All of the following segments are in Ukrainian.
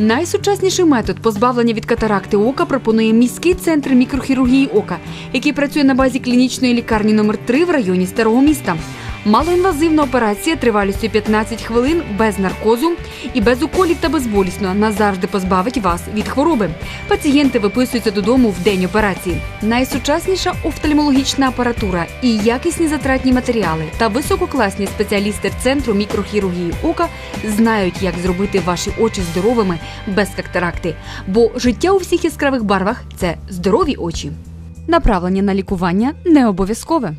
Найсучасніший метод позбавлення від катаракти ока пропонує міський центр мікрохірургії ока, який працює на базі клінічної лікарні номер 3 в районі старого міста. Малоінвазивна операція тривалістю 15 хвилин без наркозу і без уколів та безболісно назавжди позбавить вас від хвороби. Пацієнти виписуються додому в день операції. Найсучасніша офтальмологічна апаратура і якісні затратні матеріали та висококласні спеціалісти центру мікрохірургії ока знають, як зробити ваші очі здоровими без катаракти. Бо життя у всіх яскравих барвах це здорові очі. Направлення на лікування не обов'язкове.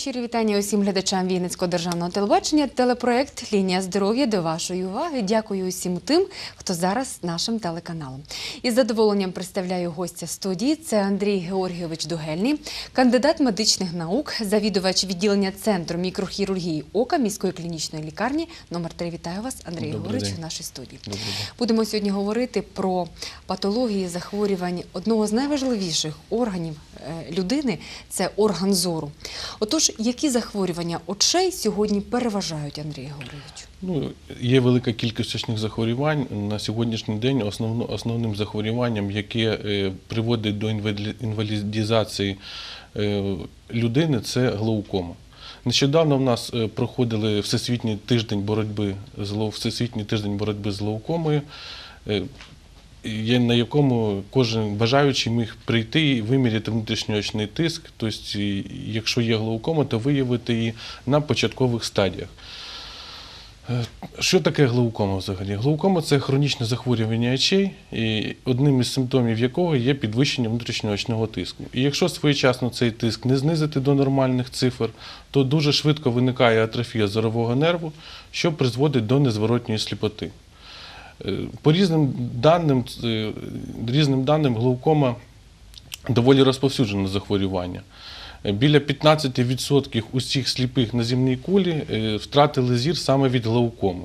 Щирі вітання усім глядачам Вінницького державного телебачення. Телепроект Лінія здоров'я до вашої уваги. Дякую усім тим, хто зараз нашим телеканалом. Із задоволенням представляю гостя студії. Це Андрій Георгійович Дугельний, кандидат медичних наук, завідувач відділення центру мікрохірургії ока міської клінічної лікарні. Номер 3 Вітаю вас, Андрій Георгійович, в нашій студії. Добрий день. Будемо сьогодні говорити про патології захворювань одного з найважливіших органів людини це орган зору. Отож, які захворювання очей сьогодні переважають, Андрій Георгійович? Ну, є велика кількість очних захворювань. На сьогоднішній день основно, основним захворюванням, яке е, приводить до інвалі- інвалідізації е, людини, це глаукома. Нещодавно в нас е, проходили Всесвітній тиждень боротьби з Всесвітній тиждень боротьби з глаукомою. На якому кожен бажаючий міг прийти і виміряти внутрішньоочний тиск. Тобто, якщо є глаукома, то виявити її на початкових стадіях. Е, Що таке глаукома взагалі? Глаукома це хронічне захворювання очей, і одним із симптомів якого є підвищення внутрішньоочного тиску. І якщо своєчасно цей тиск не знизити до нормальних цифр, то дуже швидко виникає атрофія зорового нерву, що призводить до незворотньої сліпоти. Е, По різним даним, е, різним даним глаукома доволі розповсюджене захворювання. Е, Біля 15% усіх сліпих на земній кулі втратили зір саме від глаукоми.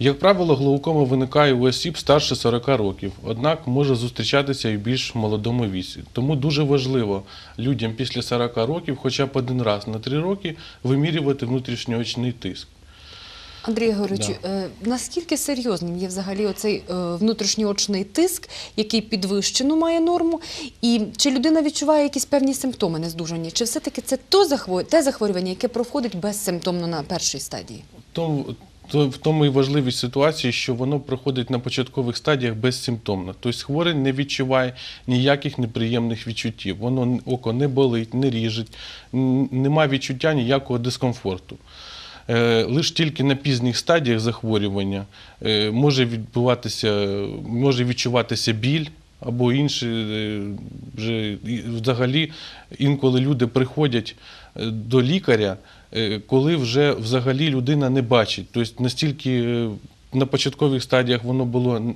Як правило, глаукома виникає у осіб старше 40 років, однак може зустрічатися і в більш молодому віці. Тому дуже важливо людям після 40 років хоча б один раз на 3 роки вимірювати внутрішньоочний тиск. Андрій Георгійович, е, наскільки серйозним є взагалі оцей е, внутрішньоочний тиск, який підвищену має норму, і чи людина відчуває якісь певні симптоми нездужання? Чи все-таки це то захворю- те захворювання, яке проходить безсимптомно на першій стадії? Тому, то, в тому і важливість ситуації, що воно проходить на початкових стадіях безсимптомно. Тобто хворий не відчуває ніяких неприємних відчуттів. Воно око не болить, не ріжить, немає відчуття ніякого дискомфорту. Е, Лише тільки на пізніх стадіях захворювання е, може відбуватися, може відчуватися біль або інші е, вже взагалі інколи люди приходять до лікаря, коли вже взагалі людина не бачить. Тобто настільки на початкових стадіях воно було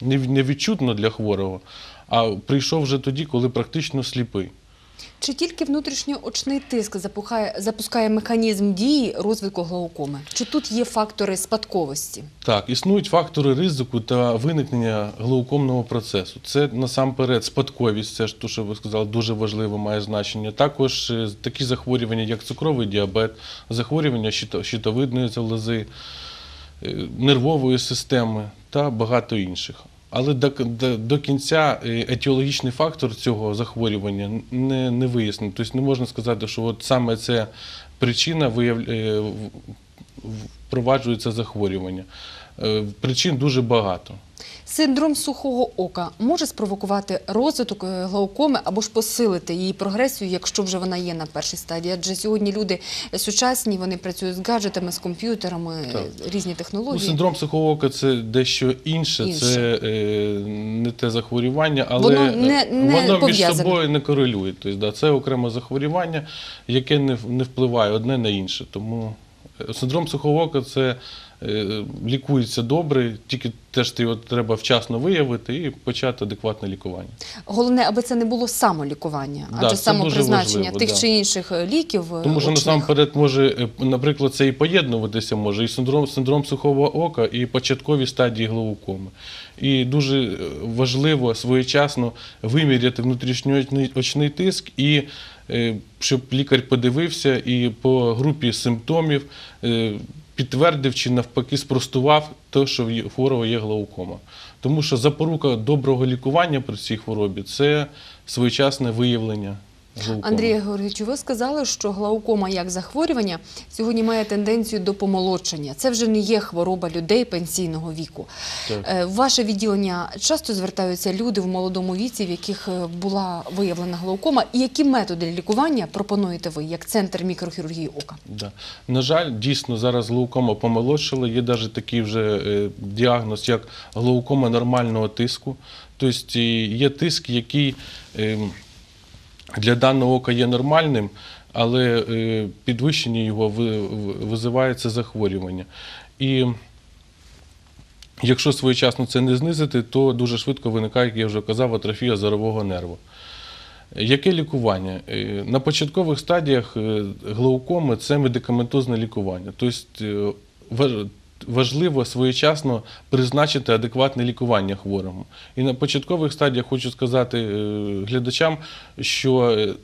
невідчутно для хворого, а прийшов вже тоді, коли практично сліпий. Чи тільки внутрішньоочний тиск запухає, запускає механізм дії розвитку глаукоми? Чи тут є фактори спадковості? Так, існують фактори ризику та виникнення глаукомного процесу. Це насамперед спадковість, це ж те, що ви сказали, дуже важливо має значення. Також е, такі захворювання, як цукровий діабет, захворювання щито- щитовидної залози, е, нервової системи та багато інших. Але до, до, кінця е, етіологічний фактор цього захворювання не, не вияснений. Тобто не можна сказати, що от саме це причина вияв... е, впроваджується захворювання. Е, Причин дуже багато. Синдром сухого ока може спровокувати розвиток е, глаукоми або ж посилити її прогресію, якщо вже вона є на першій стадії. Адже сьогодні люди сучасні, вони працюють з гаджетами, з комп'ютерами, Так. різні Ну, технології. синдром сухого ока це дещо інше, Інше. це е, не те захворювання, але Воно не- не воно між собою не корелює. Тобто, да, це окреме захворювання, яке не, не впливає одне на інше. Тому Е, Синдром сухого ока це е, лікується добре, тільки теж його треба вчасно виявити і почати адекватне лікування. Головне, аби це не було самолікування, Да, адже самопризначення важливо, тих да. чи інших е, ліків. е, Тому що очних. насамперед може, е, наприклад, це і поєднуватися може, і синдром, синдром сухого ока, і початкові стадії глаукоми. І дуже е, важливо своєчасно виміряти внутрішньоочний очний тиск, і е, щоб лікар подивився і по групі симптомів е, підтвердив чи навпаки спростував те, що в хворого є глаукома. Тому що запорука доброго лікування при цій хворобі це своєчасне виявлення глаукоми. Андрій Георгійович, ви сказали, що глаукома як захворювання сьогодні має тенденцію до помолодшення. Це вже не є хвороба людей пенсійного віку. Так. Е, В ваше відділення часто звертаються люди в молодому віці, в яких е, була виявлена глаукома. І які методи лікування пропонуєте ви як центр мікрохірургії ока? Да. На жаль, дійсно зараз глаукома помолодшила. Є навіть такий вже е, діагноз, як глаукома нормального тиску. Тобто є тиск, який е, для даного ока є нормальним, але е, підвищення його ви- ви- визиває це захворювання. І якщо своєчасно це не знизити, то дуже швидко виникає, як я вже казав, атрофія зорового нерву. Яке лікування? Е, На початкових стадіях е, глаукоми це медикаментозне лікування. Тобто важливо своєчасно призначити адекватне лікування хворому. І на початкових стадіях хочу сказати е, глядачам, що е,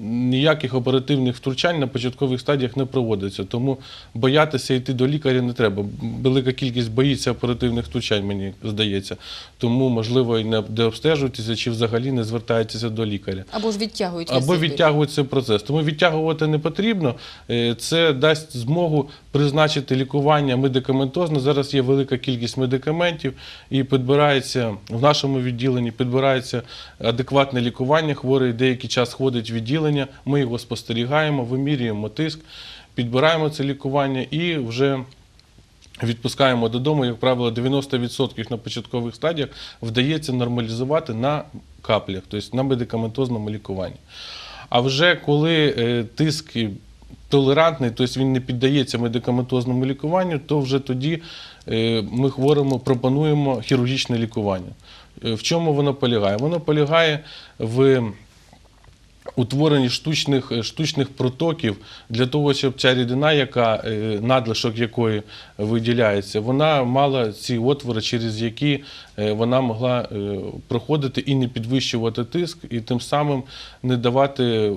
ніяких оперативних втручань на початкових стадіях не проводиться. Тому боятися йти до лікаря не треба. Велика кількість боїться оперативних втручань, мені здається. Тому, можливо, і не де обстежуєтеся, чи взагалі не звертаєтеся до лікаря. Або ж відтягують Або відтягують цей процес. Тому відтягувати не потрібно. Е, Це дасть змогу призначити лікування медикаментозне. Зараз є велика кількість медикаментів і підбирається в нашому відділенні, підбирається адекватне лікування. Хворий деякий час ходить в відділення. Ми його спостерігаємо, вимірюємо тиск, підбираємо це лікування і вже. Відпускаємо додому, як правило, 90% на початкових стадіях вдається нормалізувати на каплях, тобто на медикаментозному лікуванні. А вже коли е, тиск толерантний, тобто він не піддається медикаментозному лікуванню, то вже тоді е, ми хворому пропонуємо хірургічне лікування. Е, В чому воно полягає? Воно полягає в утворенні штучних, е, штучних протоків для того, щоб ця рідина, яка е, надлишок якої виділяється, вона мала ці отвори, через які вона могла е, проходити і не підвищувати тиск, і тим самим не давати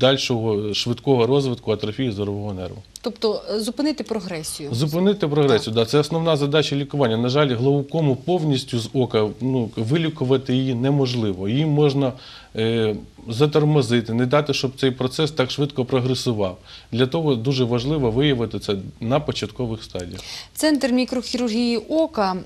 дальшого швидкого розвитку атрофії зорового нерву. Тобто е, зупинити прогресію. Зупинити прогресію, да, це основна задача лікування. На жаль, глаукому повністю з ока ну, вилікувати її неможливо. Її можна е, затормозити, не дати, щоб цей процес так швидко прогресував. Для того дуже важливо виявити це на початкових стадіях. Центр мікрохірургії ока,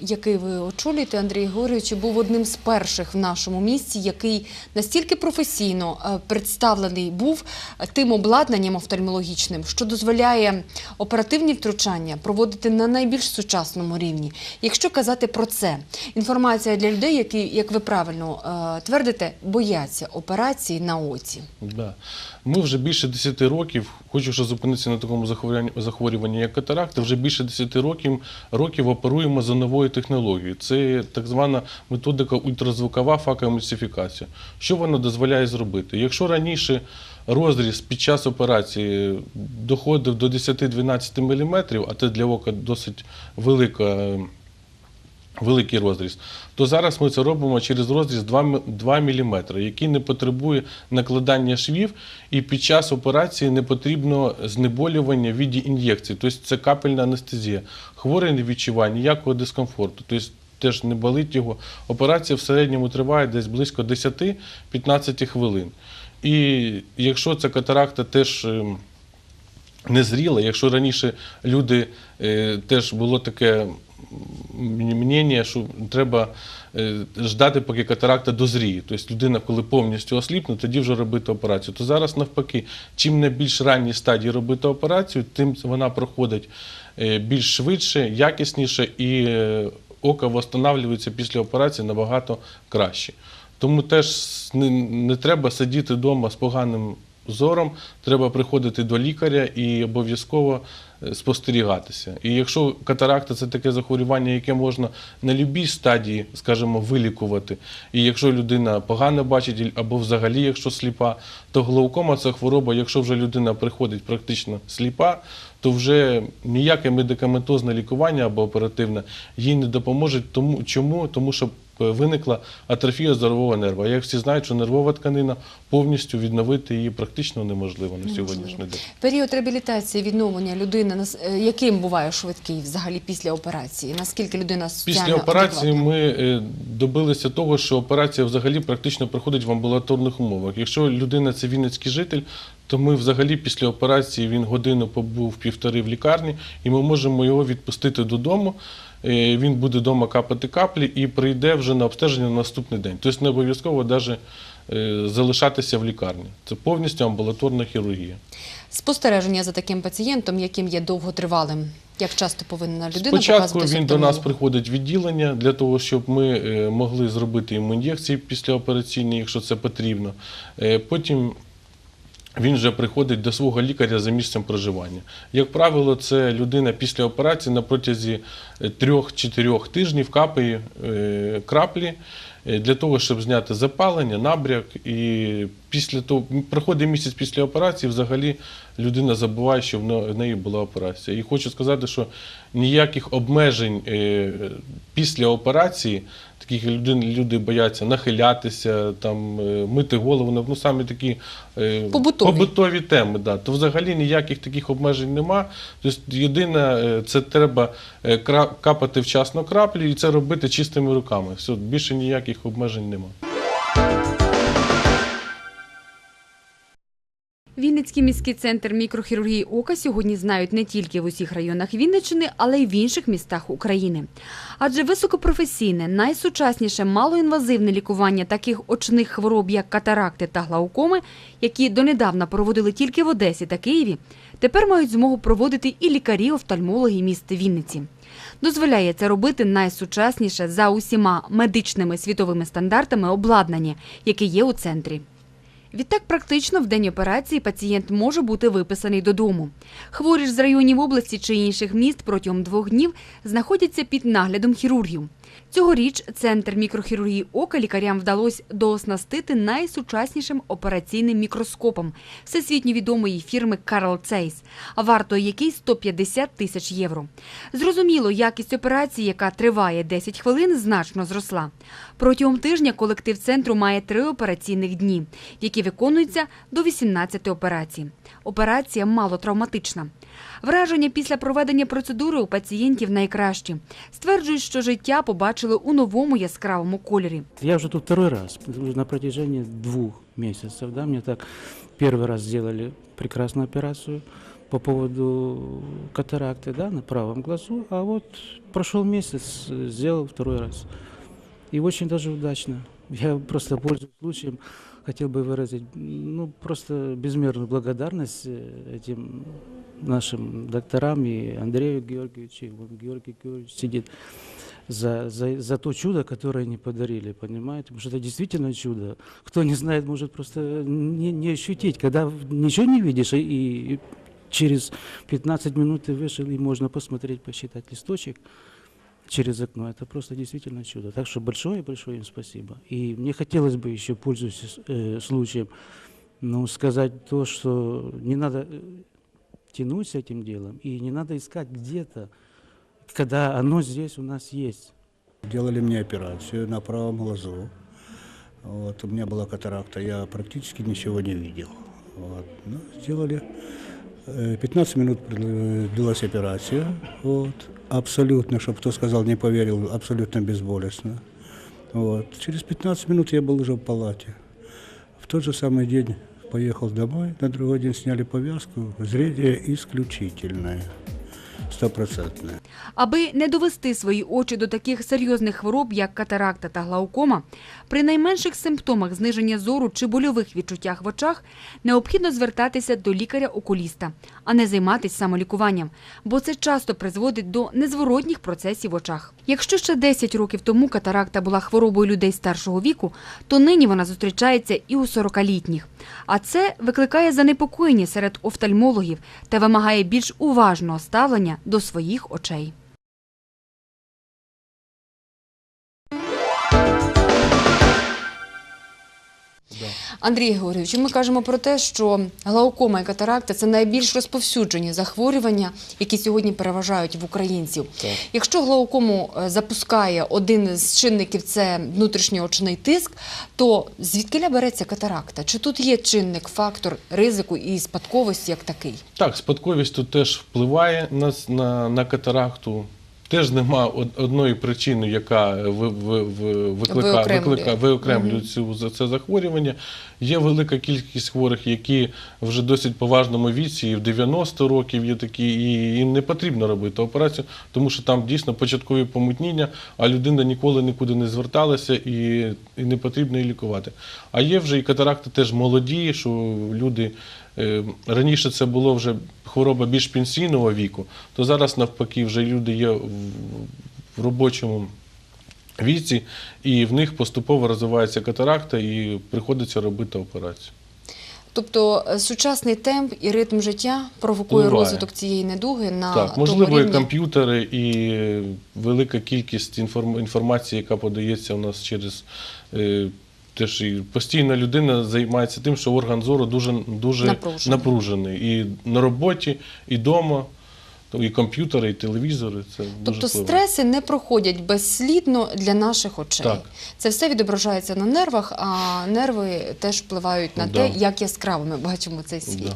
який ви очолюєте, Андрій Георгійович, був одним з перших в нашому місті, який настільки професійно е, представлений був е, тим обладнанням офтальмологічним, що дозволяє оперативні втручання проводити на найбільш сучасному рівні. Якщо казати про це, інформація для людей, які, як ви правильно е, твердите, бояться операції на оці. Да. Ми вже більше 10 років, хочу ще зупинитися на такому захворюванні, як катаракта, вже більше 10 років, років оперуємо за новою технологією. Це так звана методика ультразвукова факоемульсифікація. Що вона дозволяє зробити? Якщо раніше розріз під час операції доходив до 10-12 мм, а це для ока досить велика. Е, великий розріз, то зараз ми це робимо через розріз 2, м- 2 мм, який не потребує накладання швів, і під час операції не потрібно знеболювання в віді ін'єкцій. Тобто це капельна анестезія. Хворий не відчуває ніякого дискомфорту. Тобто теж не болить його. Операція в середньому триває десь близько 10-15 хвилин. І якщо ця катаракта теж. ем, незріла. Якщо раніше люди е, теж було таке мнення, що треба е, ждати, поки катаракта дозріє. Тобто людина, коли повністю осліпне, тоді вже робити операцію. То зараз навпаки, чим на більш ранній стадії робити операцію, тим вона проходить е, більш швидше, якісніше і е, око восстанавлюється після операції набагато краще. Тому теж не, не треба сидіти вдома з поганим зором, треба приходити до лікаря і обов'язково спостерігатися. І якщо катаракта це таке захворювання, яке можна на будь-якій стадії, скажімо, вилікувати, і якщо людина погано бачить або взагалі, якщо сліпа, то глаукома це хвороба, якщо вже людина приходить практично сліпа, то вже ніяке медикаментозне лікування або оперативне їй не допоможе. Тому чому? Тому що е, виникла атрофія здорового нерва. Як всі знають, що нервова тканина повністю відновити її практично неможливо на сьогоднішній день. Період реабілітації відновлення людини е, яким буває швидкий взагалі після операції? Наскільки людина Після операції адекватна? ми е, добилися того, що операція взагалі практично проходить в амбулаторних умовах. Якщо людина це вінницький житель, то ми взагалі після операції він годину побув півтори в лікарні, і ми можемо його відпустити додому. Е, Він буде вдома капати каплі і прийде вже на обстеження на наступний день. Тобто не обов'язково навіть залишатися в лікарні. Це повністю амбулаторна хірургія. Спостереження за таким пацієнтом, яким є довготривалим. Як часто повинна людина Спочатку показувати він до нас приходить в відділення для того, щоб ми е, могли зробити йому ін'єкції післяопераційні, якщо це потрібно. Е, Потім він вже приходить до свого лікаря за місцем проживання. Як правило, це людина після операції на протязі 3-4 тижнів капає е, краплі е, для того, щоб зняти запалення, набряк. І після того проходить місяць після операції, взагалі людина забуває, що в неї була операція. І хочу сказати, що ніяких обмежень е, після операції, таких людей люди бояться нахилятися, там, е, мити голову, ну саме такі е, Побутові. побутові теми, да, то взагалі ніяких таких обмежень нема. Тобто єдине, е, це треба капати вчасно краплі і це робити чистими руками. Все, більше ніяких обмежень нема. Вінницький міський центр мікрохірургії ока сьогодні знають не тільки в усіх районах Вінниччини, але й в інших містах України. Адже високопрофесійне, найсучасніше малоінвазивне лікування таких очних хвороб, як катаракти та глаукоми, які донедавна проводили тільки в Одесі та Києві, тепер мають змогу проводити і лікарі-офтальмологи міста Вінниці. Дозволяє це робити найсучасніше за усіма медичними світовими стандартами обладнання, яке є у центрі. Відтак, практично в день операції пацієнт може бути виписаний додому. Хворі ж з районів області чи інших міст протягом двох днів знаходяться під наглядом хірургів. Цьогоріч центр мікрохірургії ока лікарям вдалося дооснастити найсучаснішим операційним мікроскопом всесвітньо відомої фірми Carl Zeiss, вартою який 150 тисяч євро. Зрозуміло, якість операції, яка триває 10 хвилин, значно зросла. Протягом тижня колектив центру має три операційних дні, які виконуються до 18 операцій. Операція малотравматична. Враження після проведення процедури у пацієнтів найкращі. Стверджують, що життя побачили у новому яскравому кольорі. Я уже тут второй раз, на протяжении двух месяцев, да, мне так первый раз сделали прекрасную операцию по поводу катаракты, да, на правом глазу, а вот прошел месяц, э, сделал второй раз. И очень даже удачно. Я просто пользуюсь случаем, хотел бы выразить, ну, просто безмерную благодарность э, этим нашим докторам и Андрею Георгиевичу, и вон Георгий Георгиевич сидит За, за, за то чудо, которое они подарили, понимаете? Потому что это действительно чудо. Кто не знает, может просто не, не ощутить. Когда ничего не видишь, и, и через 15 минут ты вышел, и можно посмотреть, посчитать листочек через окно. Это просто действительно чудо. Так что большое-большое им спасибо. И мне хотелось бы еще, пользуясь э, случаем, ну, сказать то, что не надо э, тянуть с этим делом, и не надо искать где-то, когда оно здесь у нас есть. Делали мне операцию на правом глазу. Вот, у меня была катаракта, я практически ничего не видел. Вот, ну, сделали. Э, 15 минут пред- длилась операция. Вот, абсолютно, чтобы кто сказал, не поверил, абсолютно безболезненно. Вот. Через 15 минут я был уже в палате. В тот же самый день поехал домой, на другой день сняли повязку. Зрение исключительное. Стопроцентная. Аби не довести свої очі до таких серйозних хвороб, як катаракта та глаукома, при найменших симптомах зниження зору чи больових відчуттях в очах необхідно звертатися до лікаря-окуліста, а не займатися самолікуванням, бо це часто призводить до незворотніх процесів в очах. Якщо ще 10 років тому катаракта була хворобою людей старшого віку, то нині вона зустрічається і у 40-літніх. А це викликає занепокоєння серед офтальмологів та вимагає більш уважного ставлення до своїх очей. Андрій Георгійович, ми кажемо про те, що глаукома і катаракта це найбільш розповсюджені захворювання, які сьогодні переважають в українців. Так. Якщо глаукому е, запускає один з чинників це внутрішньоочний тиск, то звідки береться катаракта? Чи тут є чинник, фактор ризику і спадковості як такий? Так, спадковість тут теж впливає на, на, на катаракту. Теж нема одної причини, яка ви- ви- ви- виклика, Виокремлює. цю, це захворювання. Є велика кількість хворих, які вже досить поважному віці, і в 90 років є такі, і їм не потрібно робити операцію, тому що там дійсно початкові помутніння, а людина ніколи нікуди не зверталася і, і не потрібно її лікувати. А є вже і катаракти теж молоді, що люди Раніше це було вже хвороба більш пенсійного віку, то зараз навпаки вже люди є в, робочому віці, і в них поступово розвивається катаракта і приходиться робити операцію. Тобто е, сучасний темп і ритм життя провокує Впливає. розвиток цієї недуги на так, тому можливо, і комп'ютери, і велика кількість інформ- інформації, яка подається у нас через. Теж і постійна людина займається тим, що орган зору дуже, дуже Напружений. напружений. І на роботі, і вдома, і комп'ютери, і телевізори. Це дуже Тобто впливає. стреси не проходять безслідно для наших очей. Так. Це все відображається на нервах, а нерви теж впливають на Да. те, як яскраво ми бачимо цей світ.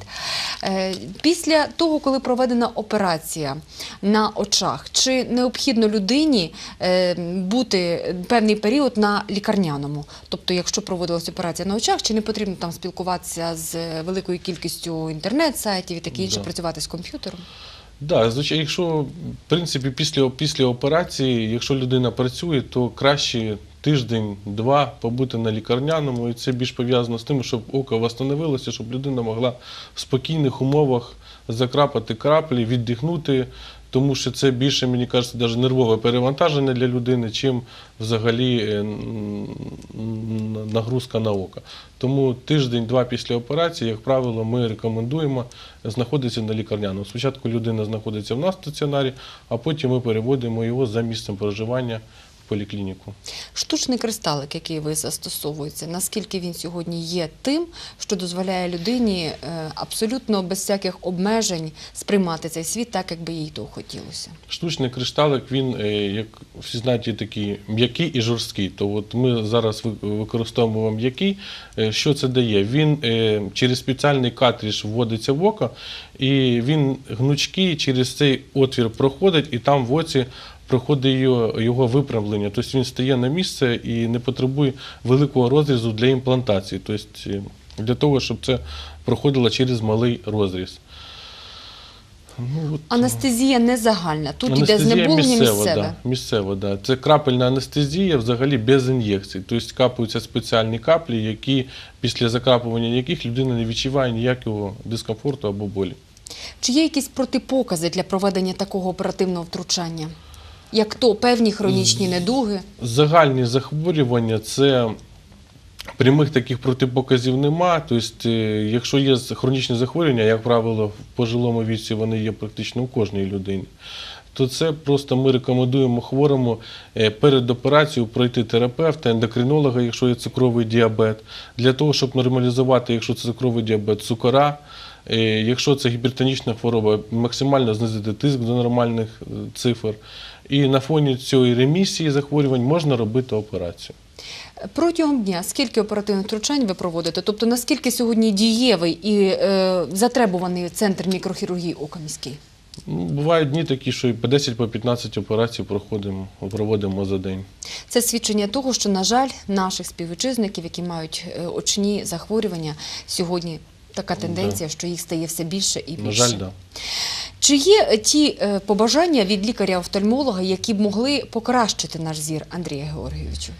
Да. Е, Після того, коли проведена операція на очах, чи необхідно людині е, бути певний період на лікарняному? Тобто, якщо проводилась операція на очах, чи не потрібно там спілкуватися з великою кількістю інтернет-сайтів і таке інше, Да. працювати з комп'ютером? Да, звичайно, якщо в принципі після, після операції, якщо людина працює, то краще тиждень-два побути на лікарняному, і це більш пов'язано з тим, щоб око встановилося, щоб людина могла в спокійних умовах закрапати краплі, віддихнути, тому що це більше, мені кажеться, навіть нервове перевантаження для людини, чим взагалі е, нагрузка на око. Тому тиждень-два після операції, як правило, ми рекомендуємо знаходитися на лікарняному. Спочатку людина знаходиться в нас в стаціонарі, а потім ми переводимо його за місцем проживання в поліклініку. Штучний кристалик, який ви застосовуєте, наскільки він сьогодні є тим, що дозволяє людині е, абсолютно без всяких обмежень сприймати цей світ так, як би їй того хотілося? Штучний кришталик, він, е, як всі знають, є такий м'який і жорсткий. То от ми зараз використовуємо м'який. Е, Що це дає? Він через спеціальний картридж вводиться в око, і він гнучкий через цей отвір проходить, і там в оці проходить його, його виправлення. Тобто він стає на місце і не потребує великого розрізу для імплантації. Тобто е, для того, щоб це проходило через малий розріз. Ну, от, Анестезія не загальна. Тут йде Анестезія знеболення місцеве. Да, місцева, да. Це крапельна анестезія взагалі без ін'єкцій. Тобто капаються спеціальні каплі, які після закапування яких людина не відчуває ніякого дискомфорту або болі. Чи є якісь протипокази для проведення такого оперативного втручання? Як то певні хронічні недуги? Загальні захворювання це прямих таких протипоказів нема. Тобто, е, якщо є хронічні захворювання, як правило, в пожилому віці вони є практично у кожній людині. То це просто ми рекомендуємо хворому е, перед операцією пройти терапевта, ендокринолога, якщо є цукровий діабет, для того, щоб нормалізувати, якщо це цукровий діабет, цукора. Е, Якщо це гіпертонічна хвороба, максимально знизити тиск до нормальних цифр. І на фоні цієї ремісії захворювань можна робити операцію. Протягом дня скільки оперативних втручань ви проводите? Тобто наскільки сьогодні дієвий і е, затребуваний центр мікрохірургії ока міський? Ну, Бувають дні такі, що і по 10 по 15 операцій проходимо, проводимо за день. Це свідчення того, що, на жаль, наших співвітчизників, які мають е, очні захворювання, сьогодні така тенденція, що їх стає все більше і більше. На жаль, так. Да. Чи є е, ті е, побажання від лікаря-офтальмолога, які б могли покращити наш зір, Андрія Георгійовичу?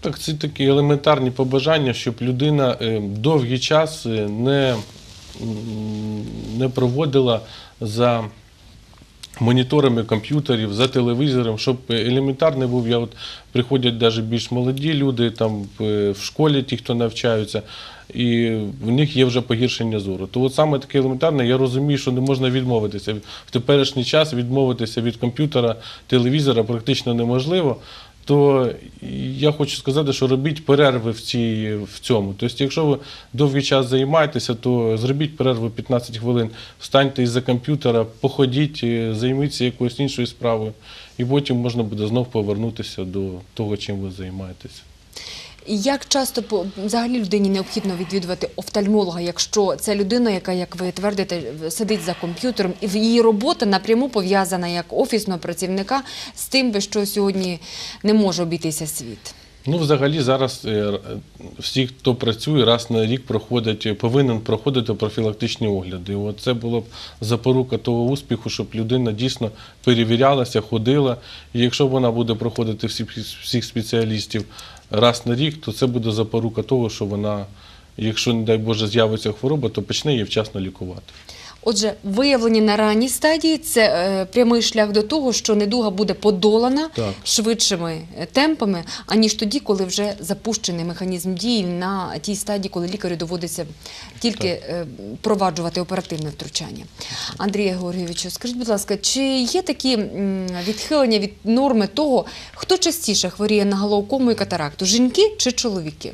Так, це такі елементарні побажання, щоб людина е, довгий час не, не проводила за моніторами комп'ютерів, за телевізором, щоб елементарний був. Я от приходять навіть більш молоді люди, там в школі ті, хто навчаються, і в них є вже погіршення зору. То от саме таке елементарне, я розумію, що не можна відмовитися. В теперішній час відмовитися від комп'ютера, телевізора практично неможливо. То я хочу сказати, що робіть перерви в, цій, в цьому. Тобто, якщо ви довгий час займаєтеся, то зробіть перерву 15 хвилин, встаньте із-за комп'ютера, походіть, е, займіться якоюсь іншою справою, і потім можна буде знов повернутися до того, чим ви займаєтеся. Як часто взагалі людині необхідно відвідувати офтальмолога, якщо це людина, яка, як ви твердите, сидить за комп'ютером, і її робота напряму пов'язана як офісного працівника з тим, що сьогодні не може обійтися світ? Ну, взагалі, зараз е, всі, хто працює, раз на рік проходить, повинен проходити профілактичні огляди. От це було б запорука того успіху, щоб людина дійсно перевірялася, ходила. І якщо вона буде проходити всіх, всіх спеціалістів раз на рік, то це буде запорука того, що вона, якщо, не дай Боже, з'явиться хвороба, то почне її вчасно лікувати. Отже, виявлені на ранній стадії це е, прямий шлях до того, що недуга буде подолана Так. швидшими е, темпами, аніж тоді, коли вже запущений механізм дії на тій стадії, коли лікарю доводиться тільки е, проваджувати оперативне втручання. Андрія Георгійовичу, скажіть, будь ласка, чи є такі м, відхилення від норми того, хто частіше хворіє на головкому і катаракту жінки чи чоловіки?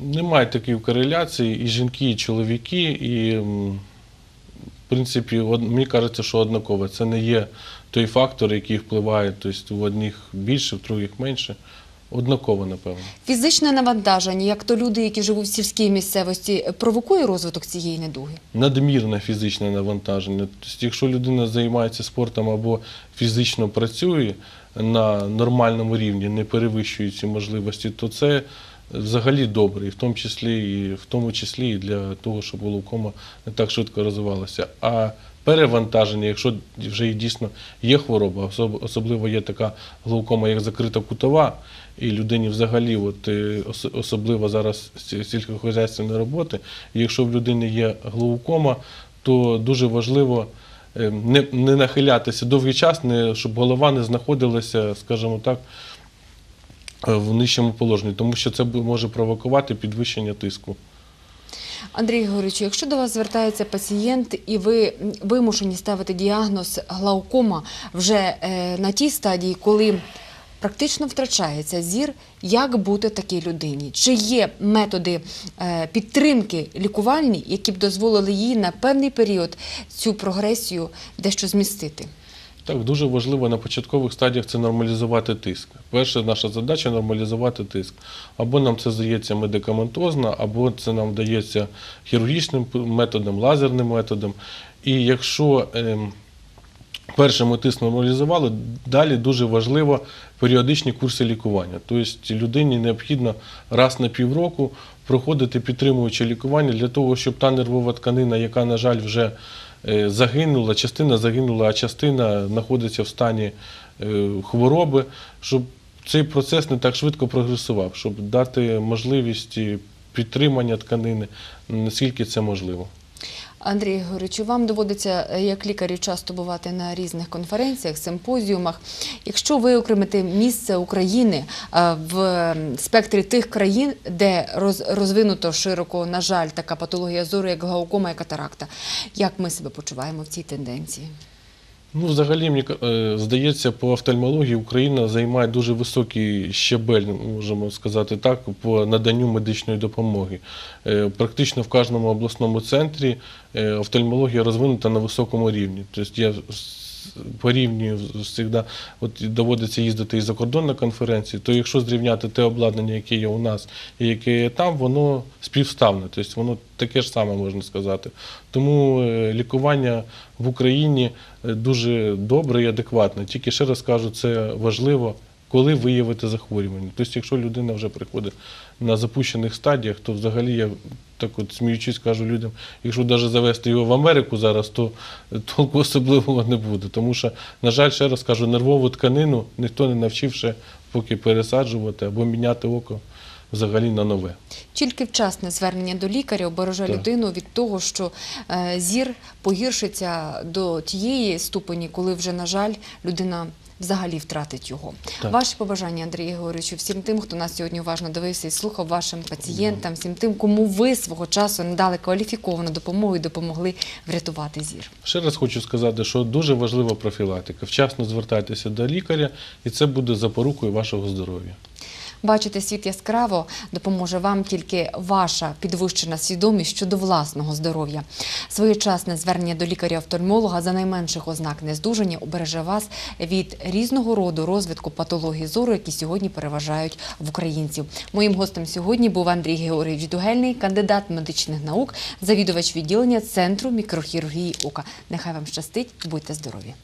Немає такої кореляції і жінки, і чоловіки, і в принципі, мені кажеться, що однаково. Це не є той фактор, який впливає, тобто в одних більше, в других менше. Однаково, напевно. Фізичне навантаження, як то люди, які живуть в сільській місцевості, провокує розвиток цієї недуги? Надмірне фізичне навантаження. Тобто, якщо людина займається спортом або фізично працює на нормальному рівні, не перевищує ці можливості, то це взагалі добре, і в тому числі і в тому числі і для того, щоб глаукома не так швидко розвивалася. А перевантаження, якщо вже і дійсно є хвороба, особ- особливо є така глаукома, як закрита кутова, і людині взагалі, от, е, особливо зараз сі- сільськохозяйственні роботи, і якщо в людини є глаукома, то дуже важливо е, не, не нахилятися довгий час, не, щоб голова не знаходилася, скажімо так, в нижчому положенні, тому що це може провокувати підвищення тиску. Андрій Григорович, якщо до вас звертається пацієнт і ви вимушені ставити діагноз глаукома вже е, на тій стадії, коли практично втрачається зір, як бути такій людині? Чи є методи е, підтримки лікувальні, які б дозволили їй на певний період цю прогресію дещо змістити? Так, дуже важливо на початкових стадіях це нормалізувати тиск. Перша наша задача нормалізувати тиск. Або нам це здається медикаментозно, або це нам вдається хірургічним методом, лазерним методом. І якщо ем, перше ми тиск нормалізували, далі дуже важливо періодичні курси лікування. Тобто людині необхідно раз на півроку проходити підтримуюче лікування для того, щоб та нервова тканина, яка, на жаль, вже загинула, частина загинула, а частина знаходиться в стані е, хвороби, щоб цей процес не так швидко прогресував, щоб дати можливість підтримання тканини, наскільки це можливо. Андрій Григоровичу, вам доводиться е, як лікарю часто бувати на різних конференціях, симпозіумах. Якщо ви окремите місце України е, в спектрі тих країн, де роз- розвинуто широко, на жаль, така патологія зору, як глаукома і катаракта, як ми себе почуваємо в цій тенденції? Ну, взагалі, мені е, здається, по офтальмології Україна займає дуже високий щебель, можемо сказати так, по наданню медичної допомоги. Е, Практично в кожному обласному центрі е, офтальмологія розвинута на високому рівні. Тобто я порівнюю завжди, от доводиться їздити і за кордон на конференції, то якщо зрівняти те обладнання, яке є у нас і яке є там, воно співставне, тобто воно таке ж саме можна сказати. Тому е, лікування в Україні е, дуже добре і адекватне. Тільки ще раз кажу, це важливо коли виявити захворювання. Тобто, якщо людина вже приходить на запущених стадіях, то взагалі я так от сміючись кажу людям, якщо навіть завести його в Америку зараз, то толку особливого не буде. Тому що, на жаль, ще раз кажу, нервову тканину ніхто не навчив ще поки пересаджувати або міняти око взагалі на нове. Тільки вчасне звернення до лікаря обереже Так. людину від того, що е, зір погіршиться до тієї ступені, коли вже, на жаль, людина взагалі втратить його. Так. Ваші побажання, Андрій Георгійовичу, всім тим, хто нас сьогодні уважно дивився і слухав, вашим пацієнтам, всім тим, кому ви свого часу надали кваліфіковану допомогу і допомогли врятувати зір. Ще раз хочу сказати, що дуже важлива профілактика. Вчасно звертайтеся до лікаря, і це буде запорукою вашого здоров'я. Бачити світ яскраво допоможе вам тільки ваша підвищена свідомість щодо власного здоров'я. Своєчасне звернення до лікаря-офтальмолога за найменших ознак нездужання обереже вас від різного роду розвитку патології зору, які сьогодні переважають в українців. Моїм гостем сьогодні був Андрій Георгійович Дугельний, кандидат медичних наук, завідувач відділення Центру мікрохірургії ока. Нехай вам щастить, будьте здорові!